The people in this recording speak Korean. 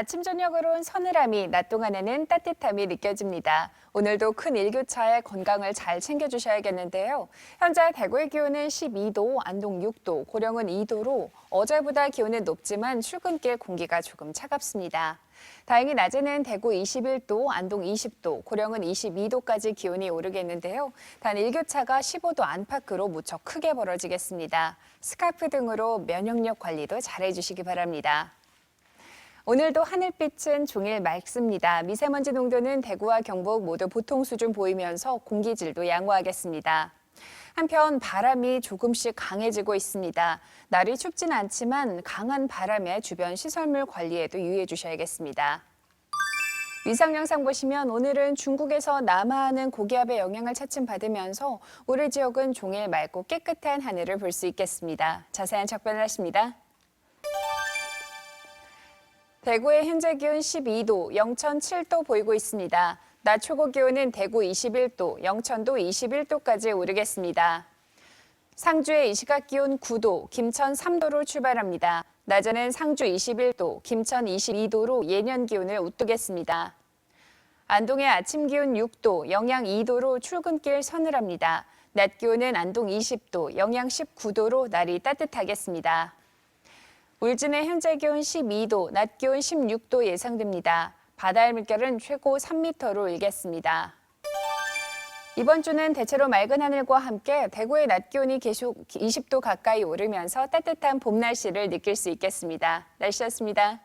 아침 저녁으로는 서늘함이 낮 동안에는 따뜻함이 느껴집니다. 오늘도 큰 일교차에 건강을 잘 챙겨주셔야겠는데요. 현재 대구의 기온은 12도, 안동 6도, 고령은 2도로 어제보다 기온은 높지만 출근길 공기가 조금 차갑습니다. 다행히 낮에는 대구 21도, 안동 20도, 고령은 22도까지 기온이 오르겠는데요. 단 일교차가 15도 안팎으로 무척 크게 벌어지겠습니다. 스카프 등으로 면역력 관리도 잘 해주시기 바랍니다. 오늘도 하늘빛은 종일 맑습니다. 미세먼지 농도는 대구와 경북 모두 보통 수준 보이면서 공기질도 양호하겠습니다. 한편 바람이 조금씩 강해지고 있습니다. 날이 춥진 않지만 강한 바람에 주변 시설물 관리에도 유의해 주셔야겠습니다. 위상 영상 보시면 오늘은 중국에서 남하하는 고기압의 영향을 차츰 받으면서 우리 지역은 종일 맑고 깨끗한 하늘을 볼 수 있겠습니다. 자세한 작변을 하십니다. 대구의 현재 기온 12도, 영천 7도 보이고 있습니다. 낮 최고 기온은 대구 21도, 영천도 21도까지 오르겠습니다. 상주의 이 시각 기온 9도, 김천 3도로 출발합니다. 낮에는 상주 21도, 김천 22도로 예년 기온을 웃도겠습니다. 안동의 아침 기온 6도, 영양 2도로 출근길 서늘합니다. 낮 기온은 안동 20도, 영양 19도로 날이 따뜻하겠습니다. 울진의 현재 기온 12도, 낮 기온 16도 예상됩니다. 바다의 물결은 최고 3m로 일겠습니다. 이번 주는 대체로 맑은 하늘과 함께 대구의 낮 기온이 계속 20도 가까이 오르면서 따뜻한 봄 날씨를 느낄 수 있겠습니다. 날씨였습니다.